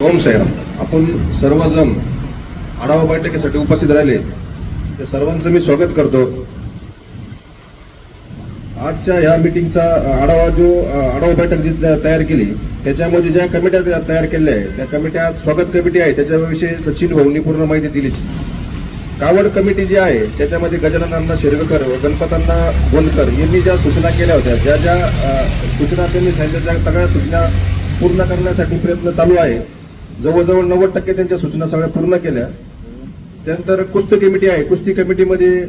ओम साहेब आपण सर्वजण आढावा बैठकीसाठी उपस्थित राहिले. ते सर्वांचं मी स्वागत करतो. आजच्या या मिटिंगचा आढावा जो आढावा बैठक जी तयार केली त्याच्यामध्ये ज्या कमिट्या तयार केल्या आहेत त्या कमिट्या स्वागत कमिटी आहे त्याच्याविषयी सचिन भाऊंनी पूर्ण माहिती दिली. कावड कमिटी जी आहे त्याच्यामध्ये गजाननांना शिरगकर व गणपतांना बोलकर यांनी ज्या सूचना केल्या होत्या ज्या ज्या सूचना त्यांनी सांगितल्या त्या सगळ्या सूचना पूर्ण करण्यासाठी प्रयत्न चालू आहे. जवळजवळ नव्वद टक्के त्यांच्या सूचना सगळ्या पूर्ण केल्या. त्यानंतर कुस्ती कमिटी आहे. कुस्ती कमिटीमध्ये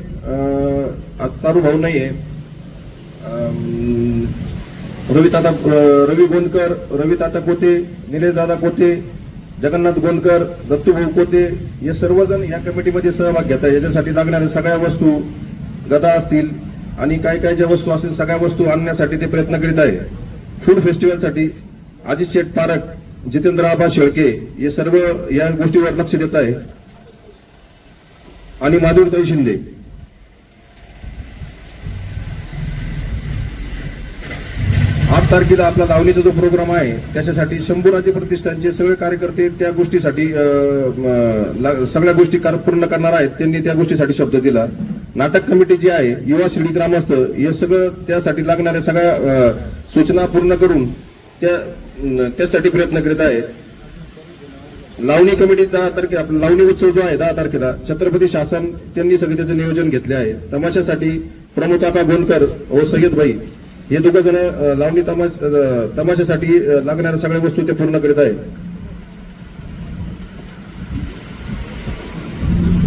तारू भाऊ नाही आहे रवी दादा रवी गोंदकर रवी कोते निलेश दादा कोते जगन्नाथ गोंदकर दत्तूभाऊ कोते हे सर्वजण या कमिटीमध्ये सहभाग घेत आहे. याच्यासाठी लागणाऱ्या सगळ्या वस्तू गदा असतील आणि काय काय ज्या वस्तू असतील सगळ्या वस्तू आणण्यासाठी ते प्रयत्न करीत आहे. फूड फेस्टिवलसाठी अजित शेठ पारख जितेंद्र आबा शेळके हे सर्व या गोष्टीवर लक्ष देत आहे आणि माधुरताई शिंदे. आठ तारखेला आपला लावणीचा जो प्रोग्राम आहे त्याच्यासाठी शंभू राज्य प्रतिष्ठानचे सगळे कार्यकर्ते त्या गोष्टीसाठी सगळ्या गोष्टी कार- पूर्ण करणार आहेत. त्यांनी त्या गोष्टीसाठी शब्द दिला. नाटक कमिटी जी आहे युवा शिर्डी ग्रामस्थ हे सगळं त्यासाठी लागणाऱ्या सगळ्या सूचना पूर्ण करून त्या त्यासाठी प्रयत्न करीत आहे लावणी कमिटी दहा तारखे आपला लावणी उत्सव जो आहे दहा तारखेला छत्रपती शासन त्यांनी सगळे त्याचं नियोजन घेतले आहे. तमाशासाठी प्रमुख काका गोंदकर व सय्यद भाई हे दोघं जण लावणी तमाश तमाशासाठी लागणाऱ्या सगळ्या वस्तू ते पूर्ण करीत आहे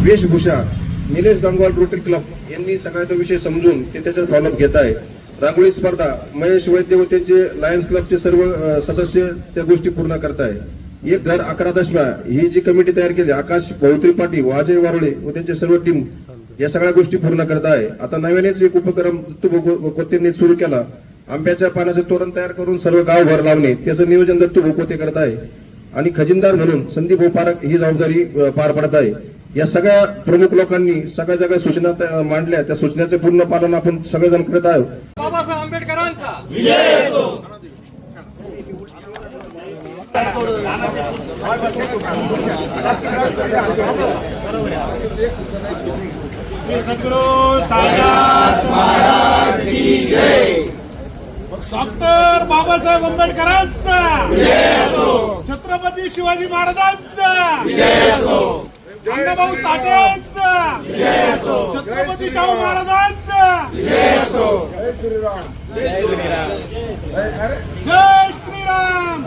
वेशभूषा निलेश गंगवाल रोटरी क्लब यांनी सगळ्या तो विषय समजून ते त्याच्यात फॉलोअप घेत आहे रांगोळी स्पर्धा महेश वैद्य व त्यांचे लायन्स क्लबचे सर्व सदस्य त्या गोष्टी पूर्ण करत आहे एक घर अकरा दशम्या ही जी कमिटी तयार केली आकाश भौत्री पाटी वाजय अजय वारुळे व त्यांचे सर्व टीम या सगळ्या गोष्टी पूर्ण करत आहे. आता नव्यानेच एक उपक्रम दत्तू कोतेंनी सुरू केला. आंब्याच्या पानाचं तोरण तयार करून सर्व गावभर लावणे त्याचं नियोजन दत्तू भोकोते करत आहे. आणि खजिनदार म्हणून संदीप भाऊ ही जबाबदारी पार पडत आहे. या सगळ्या प्रमुख लोकांनी सगळ्या सगळ्या सूचना मांडल्या. त्या सूचनाचे पूर्ण पालन आपण सगळेजण करत आहोत. बाबासाहेब आंबेडकरांचा. विजय साईनाथ महाराज की जय डॉक्टर बाबासाहेब आंबेडकरांचा. छत्रपती शिवाजी महाराजांचा. अण्णाभाऊ साठेंचा. छत्रपती शाहू महाराजांचा. जय श्रीराम.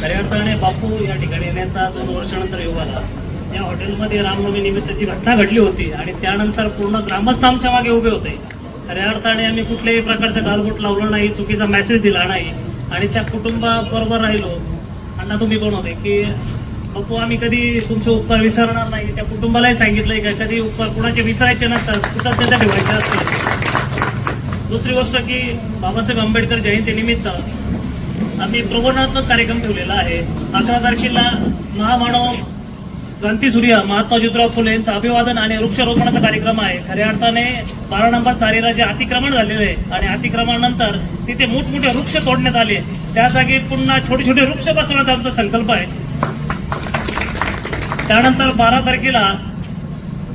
खऱ्या अर्थाने बापू या ठिकाणी येण्याचा दोन वर्षानंतर योग आला. या हॉटेलमध्ये रामनवमी निमित्ताची घटना घडली होती आणि त्यानंतर पूर्ण ग्रामस्थ आमच्या मागे उभे होते. खऱ्या अर्थाने आम्ही कुठल्याही प्रकारचा गालबोट लावला नाही चुकीचा मेसेज दिला नाही आणि त्या कुटुंबाबरोबर राहिलो. अण्णा तुम्ही कोण होते? की बापू आम्ही कधी तुमचे उपकार विसरणार नाही. त्या कुटुंबालाही सांगितलंय का कधी उपकार कुणाचे विसरायचे नसतात कृतज्ञता ठेवायचे असतात दुसरी गोष्ट की बाबासाहेब आंबेडकर जयंतीनिमित्त आम्ही प्रबोधनात्मक कार्यक्रम ठेवलेला आहे. अकरा तारखेला महामानव क्रांती सूर्य महात्मा ज्योतिराव फुले यांचं अभिवादन आणि वृक्षारोपणाचा कार्यक्रम आहे. खऱ्या अर्थाने बारा नंबर चारीला जे अतिक्रमण झालेलं आहे आणि अतिक्रमणानंतर तिथे मोठमोठे वृक्ष तोडण्यात आले. त्या जागी पुन्हा छोटे छोटे वृक्ष बसवण्याचा आमचा संकल्प आहे. त्यानंतर बारा तारखेला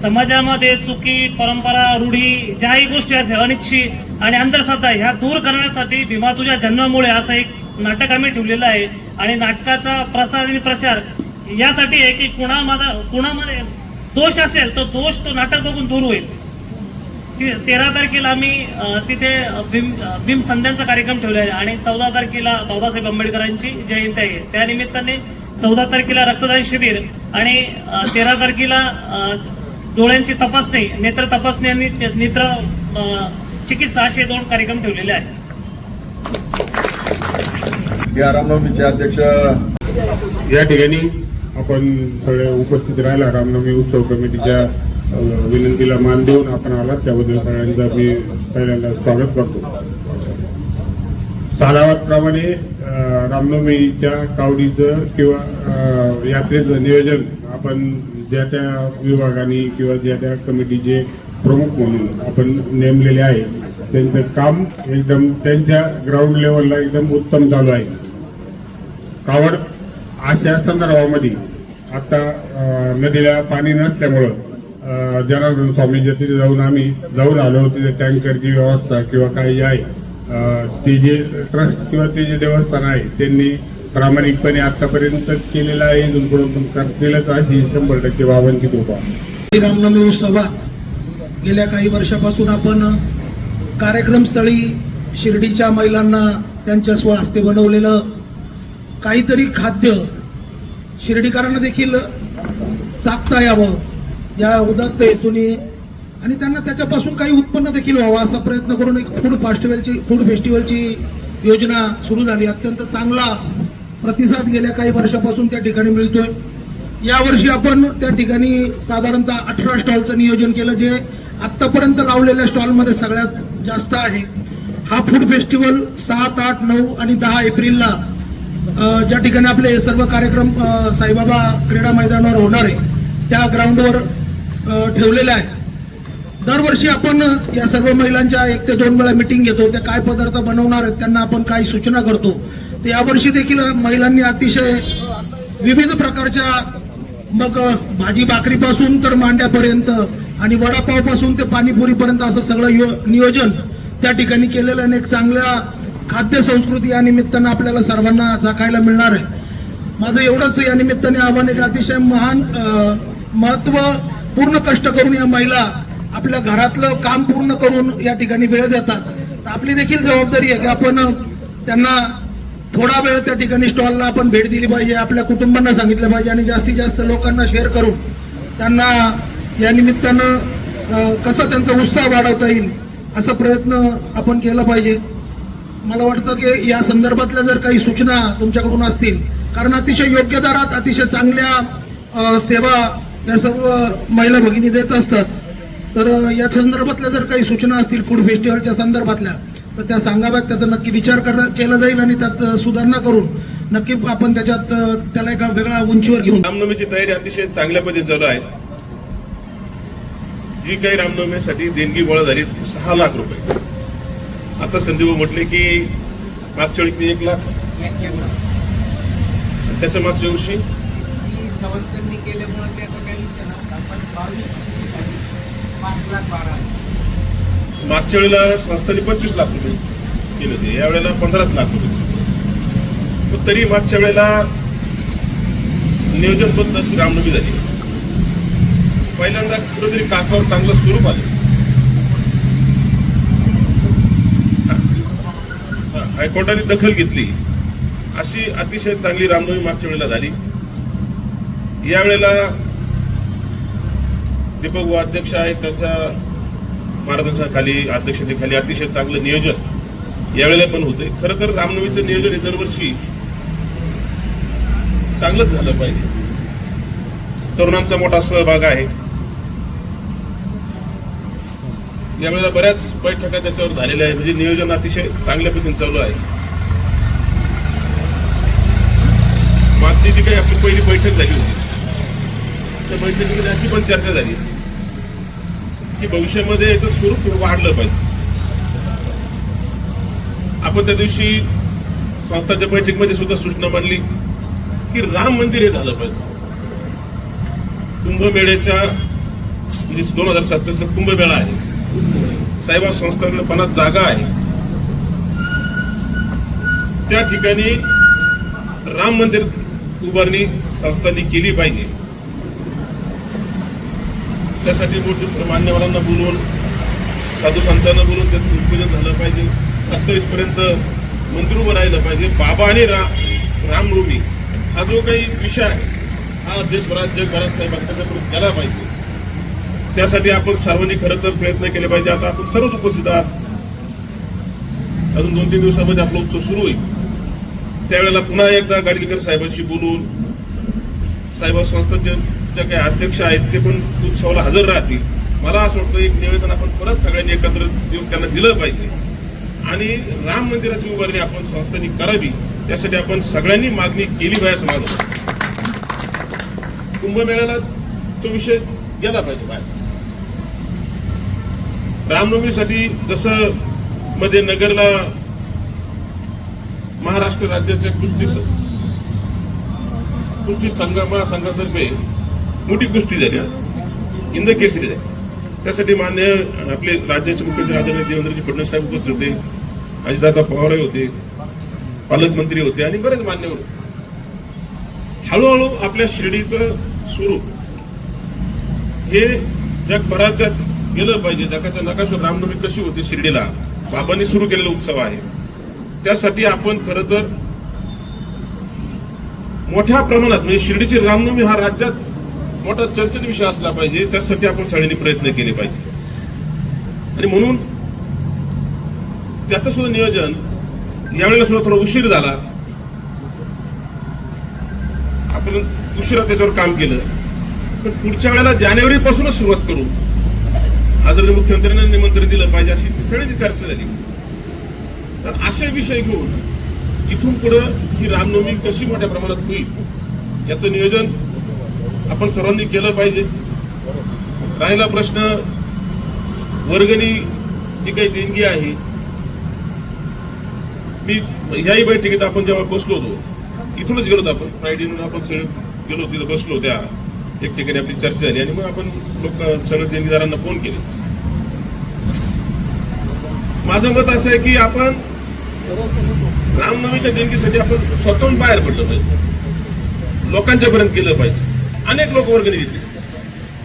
समाजामध्ये चुकी परंपरा रूढी ज्याही गोष्टी असेल अनिच्छी आणि अंधश्रद्धा ह्या दूर करण्यासाठी भीमा तुझ्या जन्मामुळे असं एक नाटक आम्ही ठेवलेलं आहे. आणि नाटकाचा प्रसार आणि प्रचार यासाठी आहे की कुणामध्ये कुणामध्ये दोष असेल तर दोष तो नाटक बघून दूर होईल. तेरा तारखेला आम्ही तिथे भीम भीम संध्यांचा कार्यक्रम ठेवला आहे. आणि चौदा तारखेला बाबासाहेब आंबेडकरांची जयंती आहे. त्यानिमित्ताने चौदा तारखेला रक्तदान शिबिर आणि तेरा तारखेला डोळ्यांची तपासणी नेत्र तपासणी आणि नेत्र चिकित्सा असे दोन कार्यक्रम ठेवलेले आहेत. या रामनवमीचे अध्यक्ष. या ठिकाणी आपण सगळे उपस्थित राहिला रामनवमी उत्सव कमिटीच्या विनंतीला मान देऊन आपण आलात. त्याबद्दल सगळ्यांचं मी पहिल्यांदा स्वागत करतो. तालावाप्रमाणे रामनवमीच्या कावडीचं किंवा यात्रेचं नियोजन आपण ज्या त्या विभागाने किंवा ज्या त्या कमिटीचे प्रमुख म्हणून आपण नेमलेले आहे. त्यांचं काम एकदम त्यांच्या ग्राउंड लेवलला एकदम उत्तम चालू आहे. कावड अशा संदर्भामध्ये आता नदीला पाणी नसल्यामुळं जनार्दन स्वामीच्या तिथे जाऊन आम्ही जाऊन आलो तिथे टँकरची व्यवस्था किंवा काही आहे. ते जे ट्रस्ट किंवा ते जे देवस्थान आहे त्यांनी प्रामाणिकपणे आतापर्यंत केलेलं आहे. इथून पुढे पण करतीलच अशी शंभर टक्के बाबांची कृपा रामनवमी सभा. गेल्या काही वर्षापासून आपण कार्यक्रमस्थळी शिर्डीच्या महिलांना त्यांच्या स्वहस्ते बनवलेलं काहीतरी खाद्य शिर्डीकरांना देखील चाकता यावं. या उदात्त हेतूने आणि त्यांना त्याच्यापासून काही उत्पन्न देखील व्हावं असा प्रयत्न करून एक फूड फेस्टिवलची फूड फेस्टिवलची योजना सुरू झाली. अत्यंत चांगला प्रतिसाद गेल्या काही वर्षापासून त्या ठिकाणी मिळतोय. यावर्षी आपण त्या ठिकाणी साधारणतः अठरा स्टॉलचं नियोजन केलं जे आत्तापर्यंत लावलेल्या स्टॉलमध्ये सगळ्यात जास्त आहे. हा फूड फेस्टिवल सात आठ नऊ आणि दहा एप्रिलला ज्या ठिकाणी आपले सर्व कार्यक्रम साईबाबा क्रीडा मैदानावर होणार आहे त्या ग्राउंडवर ठेवलेला ठेवलेले आहे. दरवर्षी आपण या सर्व महिलांच्या एक ते दोन वेळा मिटिंग घेतो. त्या काय पदार्थ बनवणार आहेत त्यांना आपण काही सूचना करतो. तर यावर्षी देखील महिलांनी अतिशय विविध प्रकारच्या मग भाजी भाकरीपासून तर मांड्यापर्यंत आणि वडापावपासून ते पाणीपुरीपर्यंत असं सगळं यो- नियोजन त्या ठिकाणी केलेलं आणि एक चांगल्या खाद्य संस्कृती या निमित्तानं आपल्याला सर्वांना चाकायला मिळणार आहे. माझं एवढंच या निमित्ताने आव्हान एक अतिशय महान महत्त्वपूर्ण कष्ट करून या महिला आपल्या घरातलं काम पूर्ण करून या ठिकाणी वेळ देतात. तर आपली देखील जबाबदारी आहे की आपण त्यांना थोडा वेळ त्या ठिकाणी स्टॉलला आपण भेट दिली पाहिजे आपल्या कुटुंबांना सांगितलं पाहिजे आणि जास्तीत जास्त लोकांना शेअर करून त्यांना या निमित्तानं अ, कसा त्यांचा उत्साह वाढवता येईल असा प्रयत्न आपण केला पाहिजे. मला वाटतं की या संदर्भातल्या जर काही सूचना तुमच्याकडून असतील कारण अतिशय योग्य दरात अतिशय चांगल्या सेवा या सर्व महिला भगिनी देत असतात. तर या संदर्भातल्या जर काही सूचना असतील फूड फेस्टिवलच्या संदर्भातल्या तर त्या सांगाव्यात त्याचा नक्की विचार कर- केला जाईल आणि त्यात सुधारणा करून नक्की आपण त्याच्यात त्याला एका वेगळ्या उंचीवर घेऊन रामनवमीची तयारी अतिशय चांगल्या पद्धतीने चालू आहे. जी काही रामनवमीसाठी देणगी गोळा झाली सहा लाख रुपये. आता संदीप म्हटले की मागच्या वेळी एक लाख? त्याच्या मागच्या संस्थांनी केल्यामुळे मागच्या वेळेला संस्थांनी पंचवीस लाख रुपये केले होते. यावेळेला पंधराच लाख रुपये पण तरी मागच्या वेळेला नियोजनबद्ध अशी रामनवमी झाली. पहिल्यांदा कुठेतरी काकावर चांगलं स्वरूप आलं. हायकोर्टाने दखल घेतली. अशी अतिशय चांगली रामनवमी मागच्या वेळेला झाली. यावेळेला दीपक व अध्यक्ष आहेत त्यांच्या मार्गदर्शनाखाली अध्यक्षतेखाली अतिशय चांगलं नियोजन यावेळेला पण होते खरं तर रामनवमीचं नियोजन हे दरवर्षी चांगलंच झालं पाहिजे. तरुणांचा मोठा सहभाग आहे. यावेळेला बऱ्याच बैठका त्याच्यावर झालेल्या आहेत. म्हणजे नियोजन अतिशय चांगल्या पद्धतीने चालू आहे. मागची जी काही आपली पहिली बैठक झाली होती त्या बैठकीमध्ये अशी पण चर्चा झाली. की भविष्यामध्ये याचं स्वरूप वाढलं पाहिजे. आपण त्या दिवशी संस्थाच्या बैठकीमध्ये सुद्धा सूचना मांडली की राम मंदिर हे झालं पाहिजे. कुंभमेळ्याच्या म्हणजे दोन हजार सत्तावीसचा कुंभमेळा आहे. साईबा संस्थांकडे पन्नास जागा आहे. त्या ठिकाणी राम मंदिर उभारणी संस्थांनी केली पाहिजे. त्यासाठी मोठे मान्यवरांना बोलवून साधू संतांना बोलून त्याचं भूमिपूजन झालं पाहिजे. सत्तावीस पर्यंत मंदिर उभं राहिलं पाहिजे. बाबा आणि रा रामरूमी हा जो काही विषय आहे हा देशभरात जगभरात साहेबांच्याकडून केला पाहिजे. त्यासाठी आपण सर्वांनी खरं तर प्रयत्न केले पाहिजे. आता आपण सर्वच उपस्थित आहात. अजून दोन तीन दिवसामध्ये आपला उत्सव सुरू होईल. त्यावेळेला पुन्हा एकदा गाडगेकर साहेबांशी बोलून साहेब संस्थाचे जे काही अध्यक्ष आहेत ते पण उत्सवाला हजर राहतील. मला असं वाटतं एक निवेदन आपण परत सगळ्यांनी एकत्र येऊन त्यांना दिलं पाहिजे. आणि राम मंदिराची उभारणी आपण संस्थांनी करावी त्यासाठी आपण सगळ्यांनी मागणी केली पाहिजे असं माझं कुंभमेळ्याला तो विषय गेला पाहिजे बाहेर. रामनवमीसाठी जसं मध्ये नगरला महाराष्ट्र राज्याच्या कुस्ती कुस्ती संघ महासंघातर्फे मोठी गोष्टी झाल्या इंद केसरी झाली. त्यासाठी मान्य आपले राज्याचे मुख्यमंत्री आदरणीय देवेंद्रजी फडणवीस साहेब उपस्थित होते. अजितदादा पवार होते. पालकमंत्री होते आणि बरेच मान्यवर होते. हळूहळू आपल्या शिर्डीचं स्वरूप हे जगभरात गेलं पाहिजे. जगाच्या नकाशावर रामनवमी कशी होती शिर्डीला? बाबांनी सुरू केलेला उत्सव आहे. त्यासाठी आपण खर तर मोठ्या प्रमाणात म्हणजे शिर्डीची रामनवमी हा राज्यात मोठा चर्चित विषय असला पाहिजे त्यासाठी आपण सगळ्यांनी प्रयत्न केले पाहिजे. आणि म्हणून त्याचं सुद्धा नियोजन यावेळेला सुद्धा थोडा उशीर झाला. आपण उशिरा त्याच्यावर काम केलं. पण पुढच्या वेळेला जानेवारी पासूनच सुरुवात करू. आदरणीय मुख्यमंत्र्यांना निमंत्रण दिलं पाहिजे अशी सगळ्यांची चर्चा झाली. तर असे विषय घेऊन इथून पुढं ही रामनवमी कशी मोठ्या प्रमाणात होईल याचं नियोजन आपण सर्वांनी केलं पाहिजे. राहिला प्रश्न वर्गणी जी काही देणगी आहे. मी ह्याही बैठकीत आपण जेव्हा बसलो होतो इथूनच गेलो होतो आपण. फ्रायडे आपण सगळे गेलो तिथं बसलो त्या एक ठिकाणी आपली चर्चा झाली आणि मग आपण लोक सगळ्या देणगीदारांना फोन केले. माझं मत असं आहे की आपण रामनवमीच्या देणगीसाठी आपण स्वतःहून बाहेर पडलं पाहिजे. लोकांच्या पर्यंत गेलं पाहिजे. अनेक लोक वर्गणी घेतली.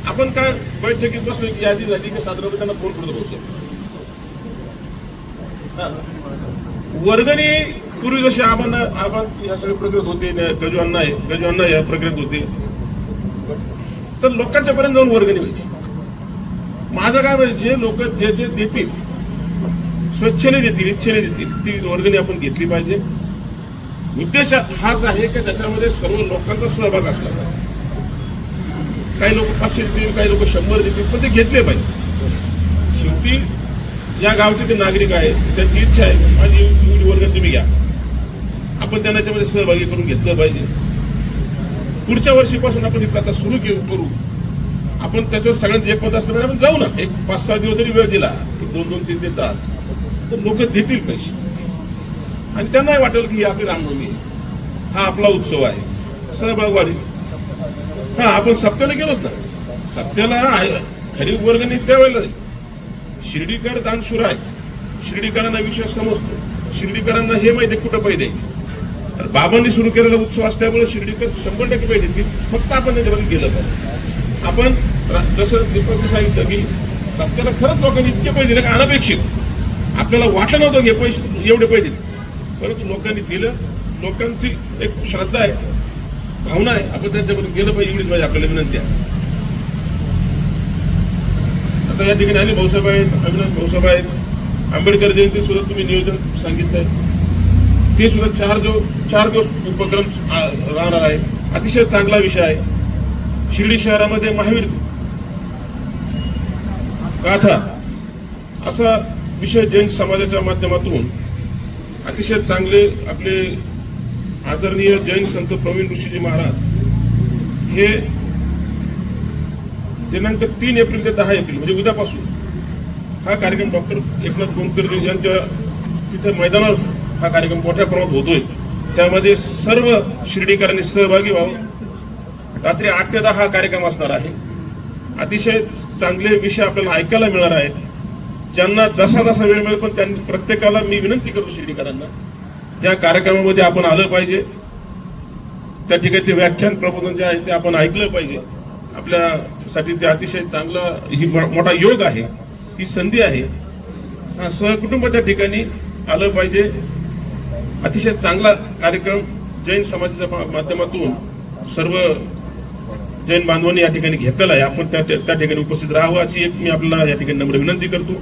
आपण काय बैठकीत बसलो की यादी झाली की साधारण त्यांना फोन करतो पोहोचतो वर्गणी पूर्वी जशी आपण आपण या सगळ्या प्रक्रियेत होते गजू अण्णा आहे गजू अण्णा या प्रक्रियेत होते. तर लोकांच्या पर्यंत जाऊन वर्गणी व्हायची. माझं काय म्हणजे जे लोक जे जे देतील स्वच्छेने देतील इच्छेने देतील ती वर्गणी आपण घेतली पाहिजे. उद्देश हाच आहे की त्याच्यामध्ये सर्व लोकांचा सहभाग असला पाहिजे. काही लोक पाचशे देतील काही लोक शंभर देतील पण ते घेतले पाहिजे. शेवटी या गावचे ते नागरिक आहेत त्यांची इच्छा आहे माझी एवढी वर्ग तुम्ही घ्या. आपण त्यांना त्याच्यामध्ये सहभागी करून घेतलं पाहिजे. पुढच्या वर्षीपासून आपण ही प्रथा सुरू घेऊ करू. आपण त्याच्यावर सगळ्यांचं एकमत असलं पाहिजे आपण जाऊ ना. एक पाच सहा दिवस जरी वेळ दिला एक दोन दोन तीन तीन तास तर लोक देतील पैसे. आणि त्यांनाही वाटेल की ही आपली रामनवमी आहे. हा आपला उत्सव आहे. सहभाग वाढेल. हा आपण सप्त्याला गेलोच ना. सप्त्याला आहे- खरीप वर्गणी त्यावेळेला शिर्डीकर दानशूर आहे शिर्डीकरांना विश्वास समजतो. शिर्डीकरांना हे माहिती आहे कुठं पाहिजे? तर बाबांनी सुरू केलेला उत्सव असल्यामुळे शिर्डीकर शंभर टक्के पाहिजे. की फक्त आपण त्याच्यामध्ये गेलं पाहिजे. आपण जसं दीपक सांगितलं की सत्याला खरंच लोकांनी इतके पाहिजे का अनपेक्षित? आपल्याला वाटलं नव्हतं हे पैसे एवढे पाहिजेत. परंतु लोकांनी दिलं. लोकांची एक श्रद्धा आहे. भावना आहे. आपण त्यांच्याकडून गेलं पाहिजे एवढीच माझी आपल्याला विनंती आहे. आता या ठिकाणी आले भाऊसाहेब आहेत अविनाश भाऊसाहेब आहेत. आंबेडकर जयंती सुद्धा तुम्ही नियोजन सांगितलंय. ते सुद्धा चार जो चार दिवस उपक्रम राहणार आहे. अतिशय चांगला विषय आहे. शिर्डी शहरामध्ये महावीर गाथा असा विषय जैन समाजाच्या माध्यमातून अतिशय चांगले आपले आदरणीय जैन संत प्रवीण ऋषीजी महाराज हे दिनांक तीन एप्रिल ते दहा एप्रिल म्हणजे उद्यापासून हा कार्यक्रम डॉक्टर एकनाथ गोमकर यांच्या तिथं मैदानावर हा कार्यक्रम मोठ्या प्रमाणात होतोय. त्यामध्ये सर्व शिर्डीकरांनी सहभागी व्हावं. रात्री आठ ते दहा हा कार्यक्रम असणार आहे. अतिशय चांगले विषय आपल्याला ऐकायला मिळणार आहेत. ज्यांना जसा जसा वेळ मिळेल पण त्यांनी प्रत्येकाला मी विनंती करतो शिर्डीकरांना त्या कार्यक्रमामध्ये आपण आलं पाहिजे. त्या ठिकाणी ते व्याख्यान प्रबोधन जे आहे ते आपण ऐकलं पाहिजे. आपल्यासाठी ते अतिशय चांगला ही मो- मोठा योग आहे. ही संधी आहे. सहकुटुंब त्या ठिकाणी आलं पाहिजे. अतिशय चांगला कार्यक्रम जैन समाजाच्या मा- माध्यमातून सर्व जैन बांधवांनी या ठिकाणी घेतलेला आहे. आपण त्या त्या ठिकाणी उपस्थित राहावं अशी एक मी आपल्याला या ठिकाणी नम्र विनंती करतो.